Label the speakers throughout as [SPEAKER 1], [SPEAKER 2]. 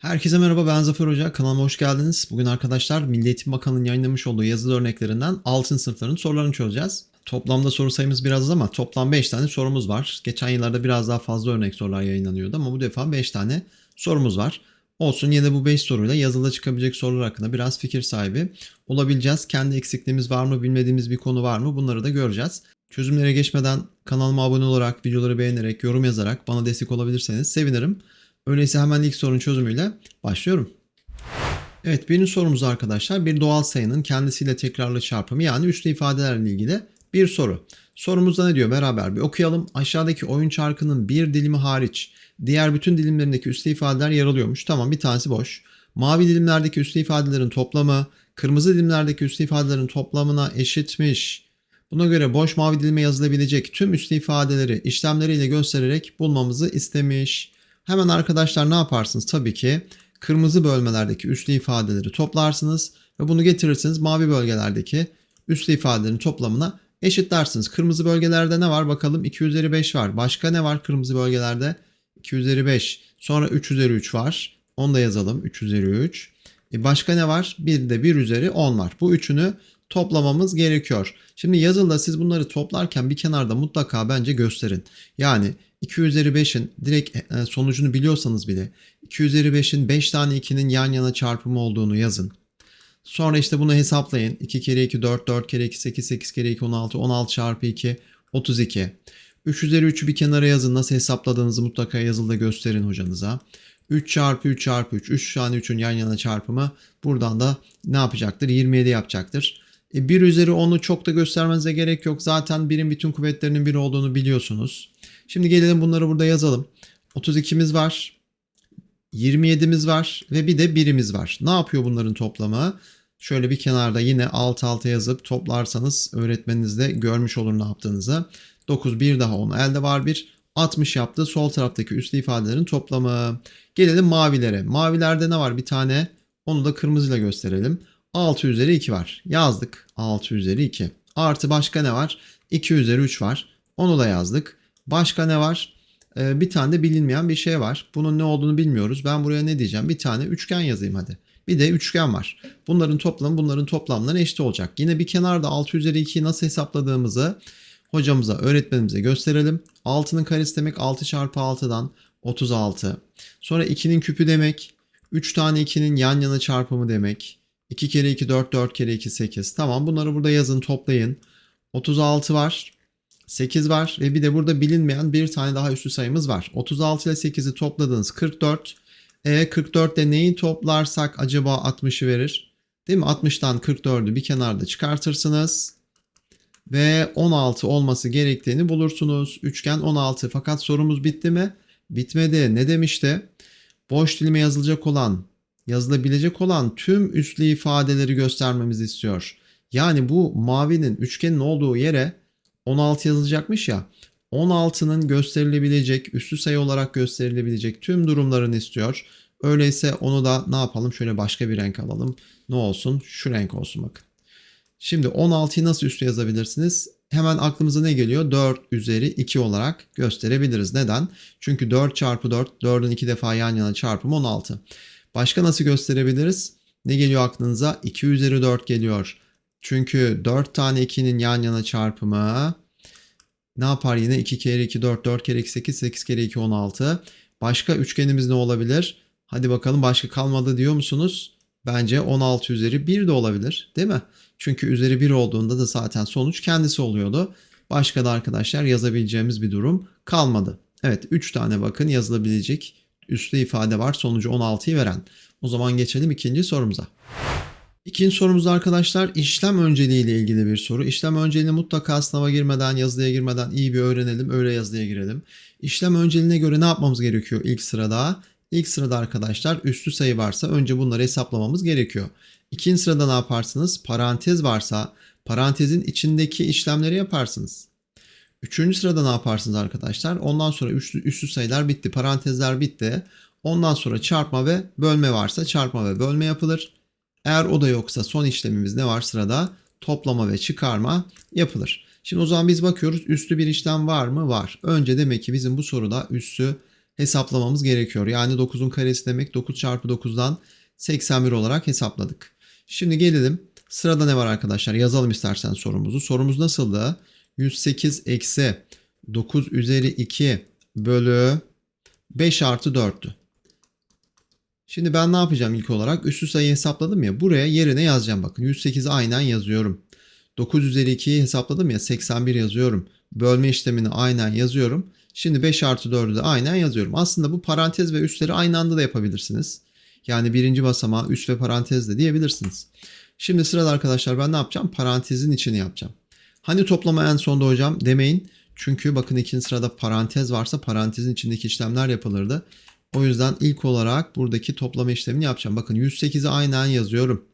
[SPEAKER 1] Herkese merhaba ben Zafer Hoca. Kanalıma hoş geldiniz. Bugün arkadaşlar Milli Eğitim Bakanı'nın yayınlamış olduğu yazılı örneklerinden altın sınıfların sorularını çözeceğiz. Toplamda soru sayımız biraz az ama toplam 5 tane sorumuz var. Geçen yıllarda biraz daha fazla örnek sorular yayınlanıyordu ama bu defa 5 tane sorumuz var. Olsun yine bu 5 soruyla yazılıda çıkabilecek sorular hakkında biraz fikir sahibi olabileceğiz. Kendi eksikliğimiz var mı, bilmediğimiz bir konu var mı bunları da göreceğiz. Çözümlere geçmeden kanalıma abone olarak, videoları beğenerek, yorum yazarak bana destek olabilirseniz sevinirim. Öyleyse hemen ilk sorunun çözümüyle başlıyorum. Evet birinci sorumuz arkadaşlar bir doğal sayının kendisiyle tekrarlı çarpımı yani üslü ifadelerle ilgili bir soru. Sorumuzda ne diyor beraber bir okuyalım. Aşağıdaki oyun çarkının bir dilimi hariç diğer bütün dilimlerindeki üslü ifadeler yer alıyormuş. Tamam bir tanesi boş. Mavi dilimlerdeki üslü ifadelerin toplamı kırmızı dilimlerdeki üslü ifadelerin toplamına eşitmiş. Buna göre boş mavi dilime yazılabilecek tüm üslü ifadeleri işlemleriyle göstererek bulmamızı istemiş. Hemen arkadaşlar ne yaparsınız? Tabii ki kırmızı bölmelerdeki üslü ifadeleri toplarsınız ve bunu getirirsiniz mavi bölgelerdeki üslü ifadelerin toplamına eşitlersiniz. Kırmızı bölgelerde ne var bakalım 2 üzeri 5 var. Başka ne var kırmızı bölgelerde? 2 üzeri 5. Sonra 3 üzeri 3 var. Onu da yazalım 3 üzeri 3. E başka ne var? Bir de 1 üzeri 10 var. Bu üçünü toplamamız gerekiyor. Şimdi yazılıda siz bunları toplarken bir kenarda mutlaka bence gösterin. Yani 2 üzeri 5'in direkt e, sonucunu biliyorsanız bile 2 üzeri 5'in 5 tane 2'nin yan yana çarpımı olduğunu yazın. Sonra işte bunu hesaplayın. 2 kere 2 4, 4 kere 2 8, 8 kere 2 16, 16 çarpı 2 32. 3 üzeri 3'ü bir kenara yazın. Nasıl hesapladığınızı mutlaka yazılıda gösterin hocanıza. 3 çarpı 3 çarpı 3. 3 tane 3'ün yan yana çarpımı buradan da ne yapacaktır? 27 yapacaktır. E 1 üzeri 10'u çok da göstermenize gerek yok. Zaten birin bütün kuvvetlerinin 1 olduğunu biliyorsunuz. Şimdi gelelim bunları burada yazalım. 32'miz var. 27'miz var ve bir de birimiz var. Ne yapıyor bunların toplamı? Şöyle bir kenarda yine alt alta yazıp toplarsanız öğretmeniniz de görmüş olur ne yaptığınızı. 9 bir daha 10 elde var bir 60 yaptı. Sol taraftaki üslü ifadelerin toplamı. Gelelim mavilere. Mavilerde ne var bir tane? Onu da kırmızıyla gösterelim. 6 üzeri 2 var. Yazdık. 6 üzeri 2. Artı başka ne var? 2 üzeri 3 var. Onu da yazdık. Başka ne var? Ee, bir tane de bilinmeyen bir şey var. Bunun ne olduğunu bilmiyoruz. Ben buraya ne diyeceğim? Bir tane üçgen yazayım hadi. Bir de üçgen var. Bunların toplamı bunların toplamlarına eşit olacak. Yine bir kenarda 6 üzeri 2'yi nasıl hesapladığımızı hocamıza, öğretmenimize gösterelim. 6'nın karesi demek 6 çarpı 6'dan 36. Sonra 2'nin küpü demek 3 tane 2'nin yan yana çarpımı demek. 2 kere 2 4, 4 kere 2 8. Tamam bunları burada yazın toplayın. 36 var. 8 var ve bir de burada bilinmeyen bir tane daha üstü sayımız var. 36 ile 8'i topladınız 44. E 44 de neyi toplarsak acaba 60'ı verir? Değil mi? 60'tan 44'ü bir kenarda çıkartırsınız. Ve 16 olması gerektiğini bulursunuz. Üçgen 16 fakat sorumuz bitti mi? Bitmedi. Ne demişti? Boş dilime yazılacak olan, yazılabilecek olan tüm üslü ifadeleri göstermemizi istiyor. Yani bu mavinin üçgenin olduğu yere 16 yazılacakmış ya. 16'nın gösterilebilecek, üslü sayı olarak gösterilebilecek tüm durumlarını istiyor. Öyleyse onu da ne yapalım? Şöyle başka bir renk alalım. Ne olsun? Şu renk olsun bakın. Şimdi 16'yı nasıl üslü yazabilirsiniz? Hemen aklımıza ne geliyor? 4 üzeri 2 olarak gösterebiliriz. Neden? Çünkü 4 çarpı 4, 4'ün 2 defa yan yana çarpımı 16. Başka nasıl gösterebiliriz? Ne geliyor aklınıza? 2 üzeri 4 geliyor. Çünkü 4 tane 2'nin yan yana çarpımı ne yapar yine? 2 kere 2 4, 4 kere 2 8, 8 kere 2 16. Başka üçgenimiz ne olabilir? Hadi bakalım başka kalmadı diyor musunuz? Bence 16 üzeri 1 de olabilir değil mi? Çünkü üzeri 1 olduğunda da zaten sonuç kendisi oluyordu. Başka da arkadaşlar yazabileceğimiz bir durum kalmadı. Evet 3 tane bakın yazılabilecek üslü ifade var sonucu 16'yı veren. O zaman geçelim ikinci sorumuza. İkinci sorumuz arkadaşlar işlem önceliği ile ilgili bir soru. İşlem önceliğini mutlaka sınava girmeden, yazılıya girmeden iyi bir öğrenelim. Öyle yazılıya girelim. İşlem önceliğine göre ne yapmamız gerekiyor ilk sırada? İlk sırada arkadaşlar üslü sayı varsa önce bunları hesaplamamız gerekiyor. İkinci sırada ne yaparsınız? Parantez varsa parantezin içindeki işlemleri yaparsınız. Üçüncü sırada ne yaparsınız arkadaşlar? Ondan sonra üslü, üslü sayılar bitti. Parantezler bitti. Ondan sonra çarpma ve bölme varsa çarpma ve bölme yapılır. Eğer o da yoksa son işlemimiz ne var sırada? Toplama ve çıkarma yapılır. Şimdi o zaman biz bakıyoruz üslü bir işlem var mı? Var. Önce demek ki bizim bu soruda üslü hesaplamamız gerekiyor. Yani 9'un karesi demek 9 çarpı 9'dan 81 olarak hesapladık. Şimdi gelelim. Sırada ne var arkadaşlar? Yazalım istersen sorumuzu. Sorumuz nasıldı? 108 eksi 9 üzeri 2 bölü 5 artı 4'tü. Şimdi ben ne yapacağım ilk olarak? Üstü sayı hesapladım ya. Buraya yerine yazacağım bakın. 108'i aynen yazıyorum. 9 üzeri 2'yi hesapladım ya 81 yazıyorum. Bölme işlemini aynen yazıyorum. Şimdi 5 artı 4'ü de aynen yazıyorum. Aslında bu parantez ve üstleri aynı anda da yapabilirsiniz. Yani birinci basamağı üst ve parantez de diyebilirsiniz. Şimdi sırada arkadaşlar ben ne yapacağım? Parantezin içini yapacağım. Hani toplama en sonda hocam demeyin. Çünkü bakın ikinci sırada parantez varsa parantezin içindeki işlemler yapılırdı. O yüzden ilk olarak buradaki toplama işlemini yapacağım. Bakın 108'i aynen yazıyorum.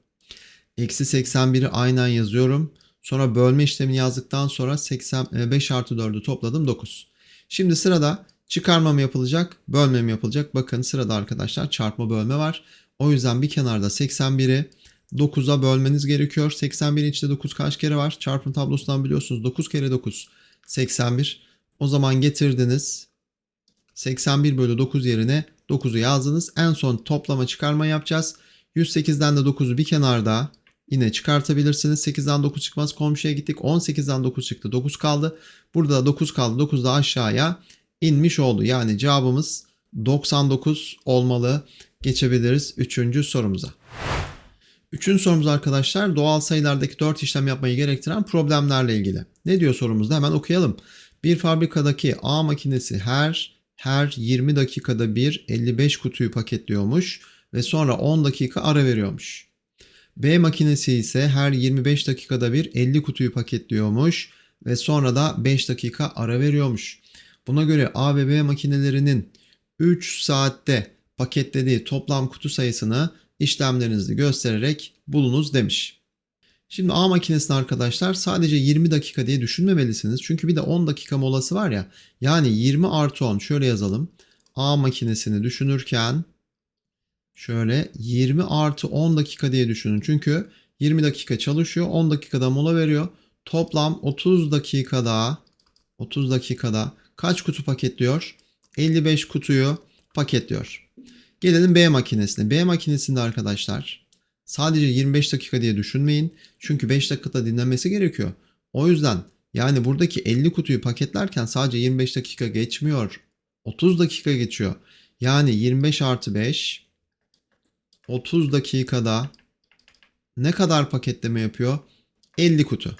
[SPEAKER 1] Eksi 81'i aynen yazıyorum. Sonra bölme işlemini yazdıktan sonra 85 artı 4'ü topladım 9. Şimdi sırada çıkarma mı yapılacak, bölme mi yapılacak? Bakın sırada arkadaşlar çarpma bölme var. O yüzden bir kenarda 81'i 9'a bölmeniz gerekiyor. 81'in içinde 9 kaç kere var? Çarpım tablosundan biliyorsunuz 9 kere 9 81. O zaman getirdiniz 81 bölü 9 yerine 9'u yazdınız. En son toplama çıkarma yapacağız. 108'den de 9'u bir kenarda yine çıkartabilirsiniz. 8'den 9 çıkmaz. Komşuya gittik. 18'den 9 çıktı. 9 kaldı. Burada da 9 kaldı. 9 da aşağıya inmiş oldu. Yani cevabımız 99 olmalı. Geçebiliriz 3. sorumuza. Üçüncü sorumuz arkadaşlar doğal sayılardaki 4 işlem yapmayı gerektiren problemlerle ilgili. Ne diyor sorumuzda hemen okuyalım. Bir fabrikadaki A makinesi her her 20 dakikada bir 55 kutuyu paketliyormuş ve sonra 10 dakika ara veriyormuş. B makinesi ise her 25 dakikada bir 50 kutuyu paketliyormuş ve sonra da 5 dakika ara veriyormuş. Buna göre A ve B makinelerinin 3 saatte paketlediği toplam kutu sayısını işlemlerinizi göstererek bulunuz demiş. Şimdi A makinesini arkadaşlar sadece 20 dakika diye düşünmemelisiniz. Çünkü bir de 10 dakika molası var ya. Yani 20 artı 10 şöyle yazalım. A makinesini düşünürken şöyle 20 artı 10 dakika diye düşünün. Çünkü 20 dakika çalışıyor 10 dakikada mola veriyor. Toplam 30 dakikada 30 dakikada kaç kutu paketliyor? 55 kutuyu paketliyor. Gelelim B makinesine. B makinesinde arkadaşlar sadece 25 dakika diye düşünmeyin. Çünkü 5 dakikada dinlenmesi gerekiyor. O yüzden yani buradaki 50 kutuyu paketlerken sadece 25 dakika geçmiyor. 30 dakika geçiyor. Yani 25 artı 5 30 dakikada ne kadar paketleme yapıyor? 50 kutu.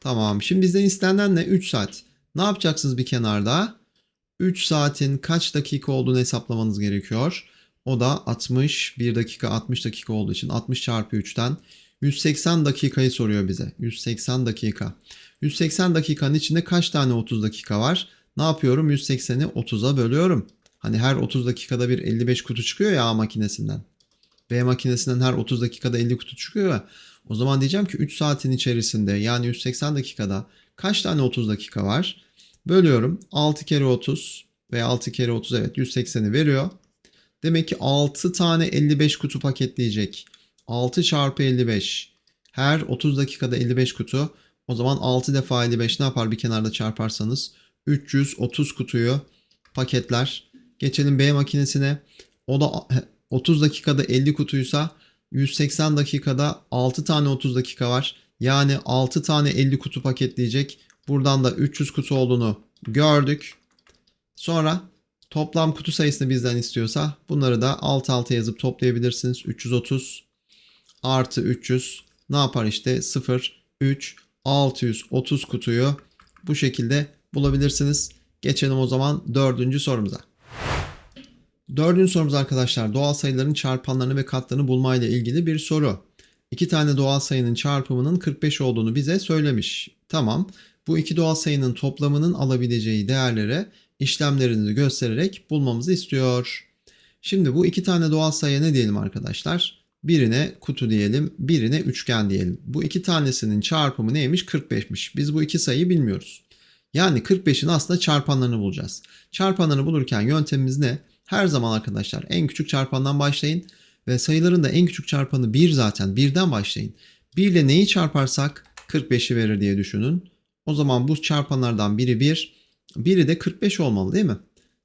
[SPEAKER 1] Tamam. Şimdi bizden istenen ne? 3 saat. Ne yapacaksınız bir kenarda? 3 saatin kaç dakika olduğunu hesaplamanız gerekiyor. O da 60, 1 dakika 60 dakika olduğu için 60 çarpı 3'ten 180 dakikayı soruyor bize. 180 dakika. 180 dakikanın içinde kaç tane 30 dakika var? Ne yapıyorum? 180'i 30'a bölüyorum. Hani her 30 dakikada bir 55 kutu çıkıyor ya A makinesinden. B makinesinden her 30 dakikada 50 kutu çıkıyor ya. O zaman diyeceğim ki 3 saatin içerisinde yani 180 dakikada kaç tane 30 dakika var? Bölüyorum. 6 kere 30 veya 6 kere 30 evet 180'i veriyor. Demek ki 6 tane 55 kutu paketleyecek. 6 çarpı 55. Her 30 dakikada 55 kutu. O zaman 6 defa 55 ne yapar bir kenarda çarparsanız? 330 kutuyu paketler. Geçelim B makinesine. O da 30 dakikada 50 kutuysa 180 dakikada 6 tane 30 dakika var. Yani 6 tane 50 kutu paketleyecek. Buradan da 300 kutu olduğunu gördük. Sonra toplam kutu sayısını bizden istiyorsa bunları da alt alta yazıp toplayabilirsiniz. 330 artı 300 ne yapar işte 0, 3, 630 kutuyu bu şekilde bulabilirsiniz. Geçelim o zaman dördüncü sorumuza. Dördüncü sorumuz arkadaşlar doğal sayıların çarpanlarını ve katlarını bulmayla ilgili bir soru. İki tane doğal sayının çarpımının 45 olduğunu bize söylemiş. Tamam. Bu iki doğal sayının toplamının alabileceği değerlere işlemlerini göstererek bulmamızı istiyor. Şimdi bu iki tane doğal sayıya ne diyelim arkadaşlar? Birine kutu diyelim, birine üçgen diyelim. Bu iki tanesinin çarpımı neymiş? 45'miş. Biz bu iki sayıyı bilmiyoruz. Yani 45'in aslında çarpanlarını bulacağız. Çarpanlarını bulurken yöntemimiz ne? Her zaman arkadaşlar en küçük çarpandan başlayın ve sayıların da en küçük çarpanı 1 zaten. 1'den başlayın. 1 ile neyi çarparsak 45'i verir diye düşünün. O zaman bu çarpanlardan biri 1, biri de 45 olmalı değil mi?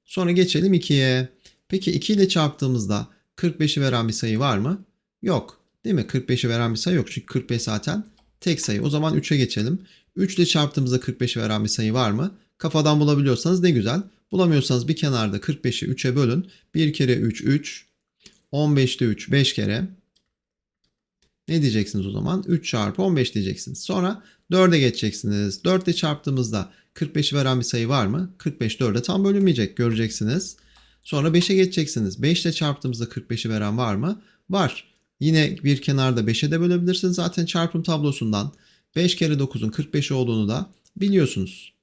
[SPEAKER 1] Sonra geçelim 2'ye. Peki 2 ile çarptığımızda 45'i veren bir sayı var mı? Yok. Değil mi? 45'i veren bir sayı yok. Çünkü 45 zaten tek sayı. O zaman 3'e geçelim. 3 ile çarptığımızda 45'i veren bir sayı var mı? Kafadan bulabiliyorsanız ne güzel. Bulamıyorsanız bir kenarda 45'i 3'e bölün. 1 kere 3 3. 15'te 3 5 kere. Ne diyeceksiniz o zaman? 3 çarpı 15 diyeceksiniz. Sonra 4'e geçeceksiniz. 4 ile çarptığımızda 45'i veren bir sayı var mı? 45 4'e tam bölünmeyecek göreceksiniz. Sonra 5'e geçeceksiniz. 5 ile çarptığımızda 45'i veren var mı? Var. Yine bir kenarda 5'e de bölebilirsiniz. Zaten çarpım tablosundan 5 kere 9'un 45 olduğunu da biliyorsunuz.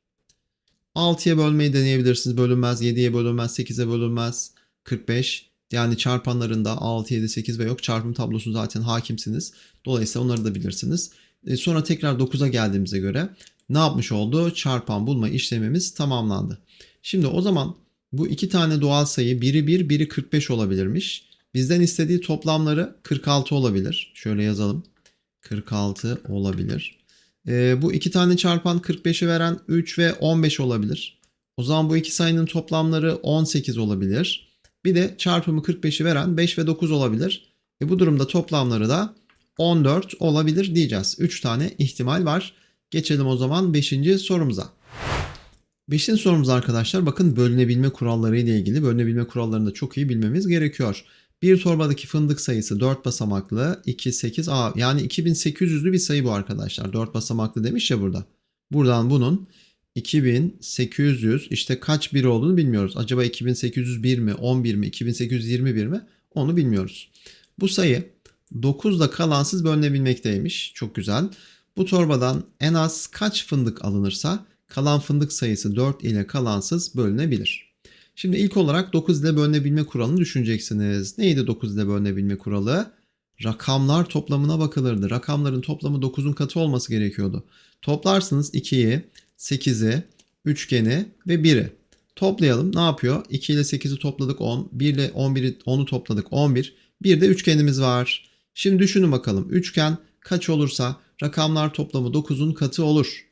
[SPEAKER 1] 6'ya bölmeyi deneyebilirsiniz. Bölünmez. 7'ye bölünmez. 8'e bölünmez. 45. Yani çarpanlarında 6, 7, 8 ve yok. Çarpım tablosu zaten hakimsiniz. Dolayısıyla onları da bilirsiniz. E, sonra tekrar 9'a geldiğimize göre ne yapmış oldu? Çarpan bulma işlemimiz tamamlandı. Şimdi o zaman bu iki tane doğal sayı biri 1, biri 45 olabilirmiş. Bizden istediği toplamları 46 olabilir. Şöyle yazalım. 46 olabilir. E, bu iki tane çarpan 45'i veren 3 ve 15 olabilir. O zaman bu iki sayının toplamları 18 olabilir. Bir de çarpımı 45'i veren 5 ve 9 olabilir. E bu durumda toplamları da 14 olabilir diyeceğiz. 3 tane ihtimal var. Geçelim o zaman 5. sorumuza. 5. sorumuz arkadaşlar bakın bölünebilme kuralları ile ilgili. Bölünebilme kurallarını da çok iyi bilmemiz gerekiyor. Bir torbadaki fındık sayısı 4 basamaklı 2 8 a yani 2800'lü bir sayı bu arkadaşlar. 4 basamaklı demiş ya burada. Buradan bunun 2800 işte kaç bir olduğunu bilmiyoruz. Acaba 2801 mi, 11 mi, 2821 mi? Onu bilmiyoruz. Bu sayı 9'da kalansız bölünebilmekteymiş. Çok güzel. Bu torbadan en az kaç fındık alınırsa kalan fındık sayısı 4 ile kalansız bölünebilir. Şimdi ilk olarak 9 ile bölünebilme kuralını düşüneceksiniz. Neydi 9 ile bölünebilme kuralı? Rakamlar toplamına bakılırdı. Rakamların toplamı 9'un katı olması gerekiyordu. Toplarsınız 2'yi, 8'i, üçgeni ve 1'i. Toplayalım. Ne yapıyor? 2 ile 8'i topladık 10. 1 ile 11'i 10'u topladık 11. Bir de üçgenimiz var. Şimdi düşünün bakalım. Üçgen kaç olursa rakamlar toplamı 9'un katı olur.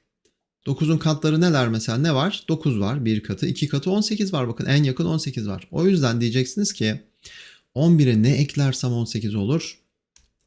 [SPEAKER 1] 9'un katları neler mesela? Ne var? 9 var. 1 katı. 2 katı 18 var. Bakın en yakın 18 var. O yüzden diyeceksiniz ki 11'e ne eklersem 18 olur?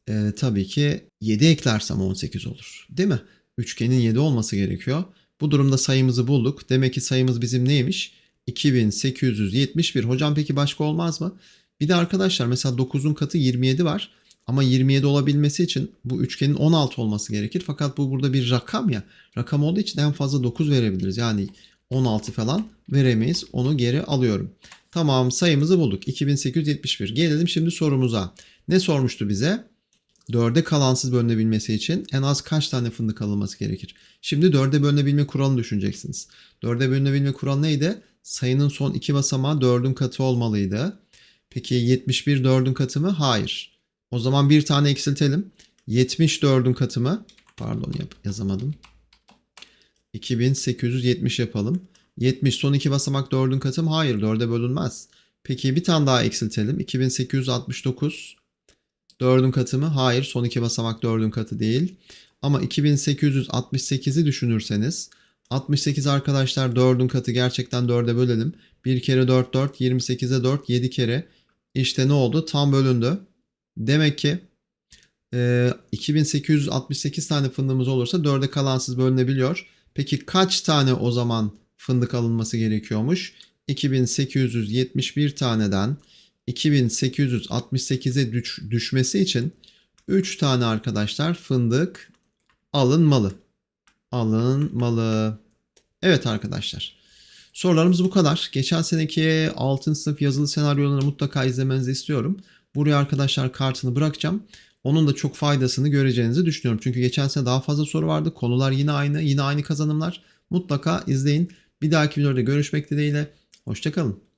[SPEAKER 1] Ee, tabii ki 7 eklersem 18 olur. Değil mi? Üçgenin 7 olması gerekiyor. Bu durumda sayımızı bulduk. Demek ki sayımız bizim neymiş? 2871. Hocam peki başka olmaz mı? Bir de arkadaşlar mesela 9'un katı 27 var. Ama 27 olabilmesi için bu üçgenin 16 olması gerekir. Fakat bu burada bir rakam ya. Rakam olduğu için en fazla 9 verebiliriz. Yani 16 falan veremeyiz. Onu geri alıyorum. Tamam sayımızı bulduk. 2871. Gelelim şimdi sorumuza. Ne sormuştu bize? 4'e kalansız bölünebilmesi için en az kaç tane fındık alınması gerekir? Şimdi 4'e bölünebilme kuralını düşüneceksiniz. 4'e bölünebilme kuralı neydi? Sayının son iki basamağı 4'ün katı olmalıydı. Peki 71 4'ün katı mı? Hayır. O zaman bir tane eksiltelim. 74'ün katı mı? Pardon yap yazamadım. 2870 yapalım. 70 son iki basamak 4'ün katı mı? Hayır 4'e bölünmez. Peki bir tane daha eksiltelim. 2869 4'ün katı mı? Hayır. Son iki basamak 4'ün katı değil. Ama 2868'i düşünürseniz 68 arkadaşlar 4'ün katı gerçekten 4'e bölelim. 1 kere 4 4 28'e 4 7 kere. İşte ne oldu? Tam bölündü. Demek ki e, 2868 tane fındığımız olursa 4'e kalansız bölünebiliyor. Peki kaç tane o zaman fındık alınması gerekiyormuş? 2871 taneden 2868'e düş, düşmesi için 3 tane arkadaşlar fındık alınmalı. Alınmalı. Evet arkadaşlar. Sorularımız bu kadar. Geçen seneki 6. sınıf yazılı senaryolarını mutlaka izlemenizi istiyorum. Buraya arkadaşlar kartını bırakacağım. Onun da çok faydasını göreceğinizi düşünüyorum. Çünkü geçen sene daha fazla soru vardı. Konular yine aynı. Yine aynı kazanımlar. Mutlaka izleyin. Bir dahaki videoda görüşmek dileğiyle. Hoşçakalın.